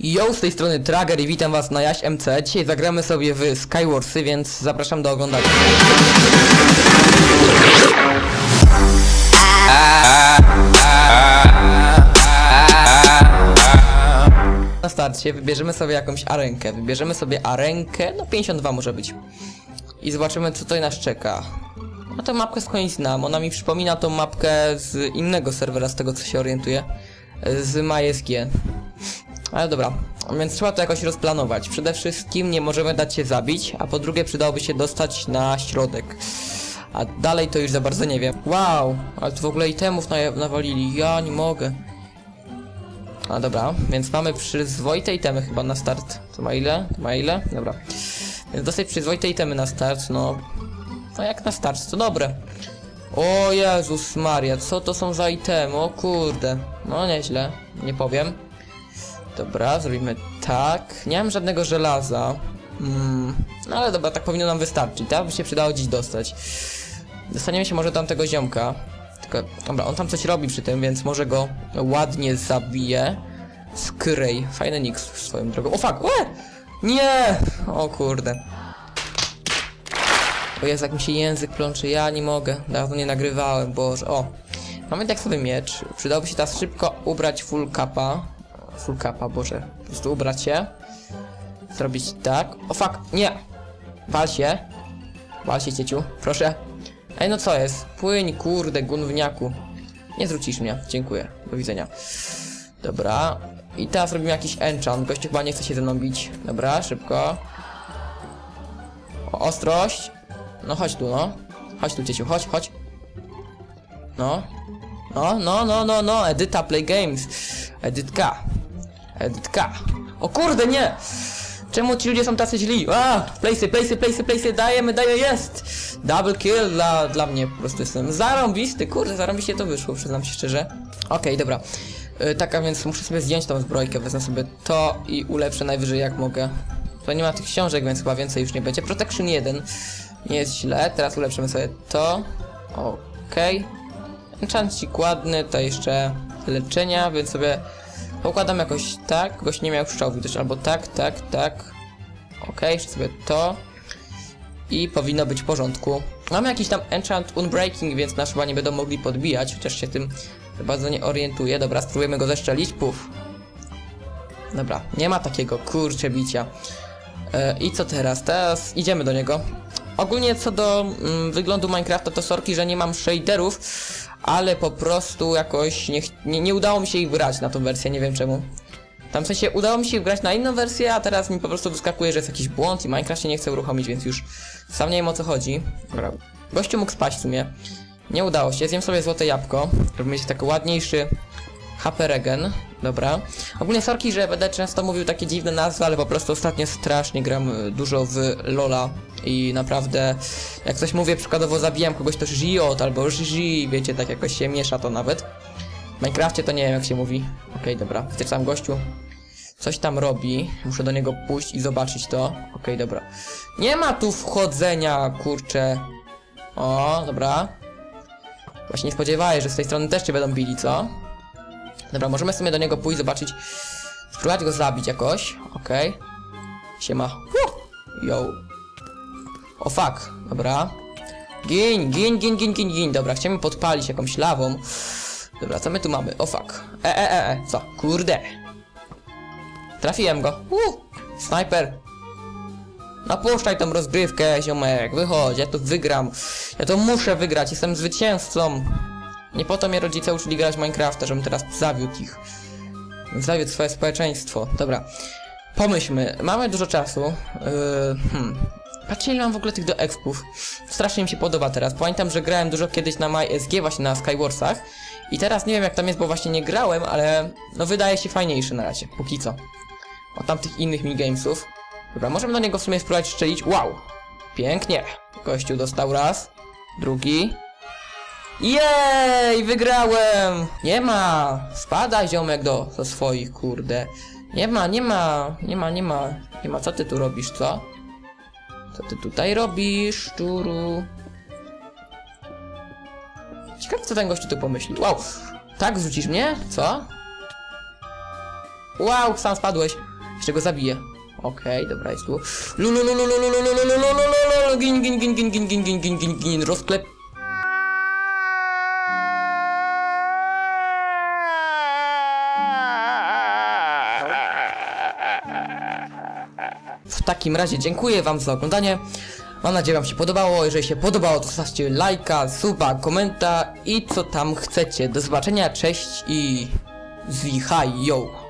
Yo, z tej strony Trager i witam was na Jaś MC. Dzisiaj zagramy sobie w Skywarsy, więc zapraszam do oglądania. Na starcie wybierzemy sobie jakąś arenkę. Wybierzemy sobie arenkę, no 52 może być. I zobaczymy co tutaj nas czeka. No tę mapkę skądś znam, ona mi przypomina tą mapkę z innego serwera, z tego co się orientuję. Z MySG. Ale dobra, więc trzeba to jakoś rozplanować. Przede wszystkim nie możemy dać się zabić, a po drugie przydałoby się dostać na środek. A dalej to już za bardzo nie wiem. Wow, ale tu w ogóle itemów na nawalili, ja nie mogę. A dobra, więc mamy przyzwoite itemy chyba na start. To ma ile? To ma ile? Dobra. Więc dosyć przyzwoite itemy na start, no... No jak na start, to dobre. O Jezus Maria, co to są za itemy? O kurde. No nieźle, nie powiem. Dobra, zrobimy tak. Nie mam żadnego żelaza. Mm, no ale dobra, tak powinno nam wystarczyć, tak? By się przydało dziś dostać. Dostaniemy się może tamtego ziomka. Tylko, dobra, on tam coś robi przy tym, więc może go ładnie zabije. Skryj. Fajny nick swoją drogą. O fuck! Nie! O kurde. O jest jak mi się język plączy, ja nie mogę. Dawno nie nagrywałem, boże. O! Mamy tak sobie miecz. Przydałoby się teraz szybko ubrać full capa. Full capa, boże. Po prostu ubrać się. Zrobić tak. O fuck! Nie! Wal się. Wal się, cieciu. Proszę. Ej, no co jest? Płyń, kurde, gunwniaku. Nie zwrócisz mnie. Dziękuję. Do widzenia. Dobra. I teraz robimy jakiś enchant. Gościu chyba nie chce się ze mną bić. Dobra, szybko. O, ostrość. No chodź tu, no. Chodź tu, cieciu, chodź, chodź. No. No, no, no, no, no. Edyta Play Games. Edytka. Edytka. O kurde, nie! Czemu ci ludzie są tacy źli? A, place'y, place'y, place'y, place'y, dajemy, daję, jest! Double kill dla, dla mnie, po prostu jestem zarąbisty, kurde, zarąbiście to wyszło, przyznam się szczerze. Okej, dobra. Yy, tak, a więc muszę sobie zdjąć tą zbrojkę, wezmę sobie to i ulepszę najwyżej jak mogę. To nie ma tych książek, więc chyba więcej już nie będzie. Protection 1. Nie jest źle, teraz ulepszymy sobie to. Okej. Enchancik ładny, to jeszcze leczenia, więc sobie Pokładam jakoś tak, goś nie miał szczałów też, albo tak, tak, tak. Ok, jeszcze sobie to. I powinno być w porządku. Mamy jakiś tam enchant unbreaking, więc nas chyba nie będą mogli podbijać, chociaż się tym bardzo nie orientuję. Dobra, spróbujemy go zeszczelić, puf. Dobra, nie ma takiego kurcze bicia. E, I co teraz? Teraz idziemy do niego. Ogólnie co do mm, wyglądu Minecrafta to sorki, że nie mam shaderów, ale po prostu jakoś nie, nie, nie udało mi się ich grać na tą wersję, nie wiem czemu. Tam w sensie udało mi się grać na inną wersję, a teraz mi po prostu wyskakuje, że jest jakiś błąd i Minecraft się nie chce uruchomić, więc już sam nie wiem o co chodzi. Dobra. Gościu mógł spaść w sumie. Nie udało się, zjem sobie złote jabłko, żeby mieć taki ładniejszy HP regen. Dobra. Ogólnie sorki, że będę często mówił takie dziwne nazwy, ale po prostu ostatnio strasznie gram y, dużo w Lola i naprawdę jak coś mówię, przykładowo zabijam kogoś to Giot albo Gigi, wiecie, tak jakoś się miesza to nawet. W Minecrafcie to nie wiem jak się mówi. Okej, okay, dobra, w tym samym gościu coś tam robi, muszę do niego pójść i zobaczyć to. Okej, okay, dobra. Nie ma tu wchodzenia, kurczę. O, dobra. Właśnie nie spodziewałem, że z tej strony też cię będą bili, co? Dobra, możemy sobie do niego pójść, zobaczyć. Spróbować go zabić jakoś. Okej. Okay. Siema. Yo. O fuck. Dobra. Gin, gin, gin, gin, gin, gin. Dobra, chciałem podpalić jakąś lawą. Dobra, co my tu mamy? O fuck. E, e, e, e. Co? Kurde. Trafiłem go. Uh! Sniper. Napuszczaj tą rozgrywkę, ziomek. Wychodź, ja tu wygram. Ja to muszę wygrać, jestem zwycięzcą. Nie po to mnie rodzice uczyli grać Minecrafta, żebym teraz zawiódł ich. Zawiódł swoje społeczeństwo. Dobra. Pomyślmy, mamy dużo czasu. Yy, hmm. Patrzcie ile mam w ogóle tych do expów. Strasznie mi się podoba teraz. Pamiętam, że grałem dużo kiedyś na MySG właśnie na Skywarsach. I teraz nie wiem jak tam jest, bo właśnie nie grałem, ale no wydaje się fajniejszy na razie, póki co. Od tamtych innych minigamesów. Dobra, możemy do niego w sumie spróbować strzelić. Wow! Pięknie. Gościu dostał raz. Drugi. Jej, wygrałem! Nie ma! Spadaj ziomek do, do swoich, kurde. Nie ma, nie ma, nie ma, nie ma, nie ma. Co ty tu robisz, co? Co ty tutaj robisz, szczuru? Ciekawe, co ten gościu tu pomyśli. Wow! Tak, zrzucisz mnie? Co? Wow, sam spadłeś. Jeszcze go zabiję. Okej, dobra, jest tu. Rozklep. W takim razie dziękuję wam za oglądanie. Mam nadzieję wam się podobało. Jeżeli się podobało, to zostawcie lajka, suba, komenta i co tam chcecie. Do zobaczenia, cześć i zwichaj, yo!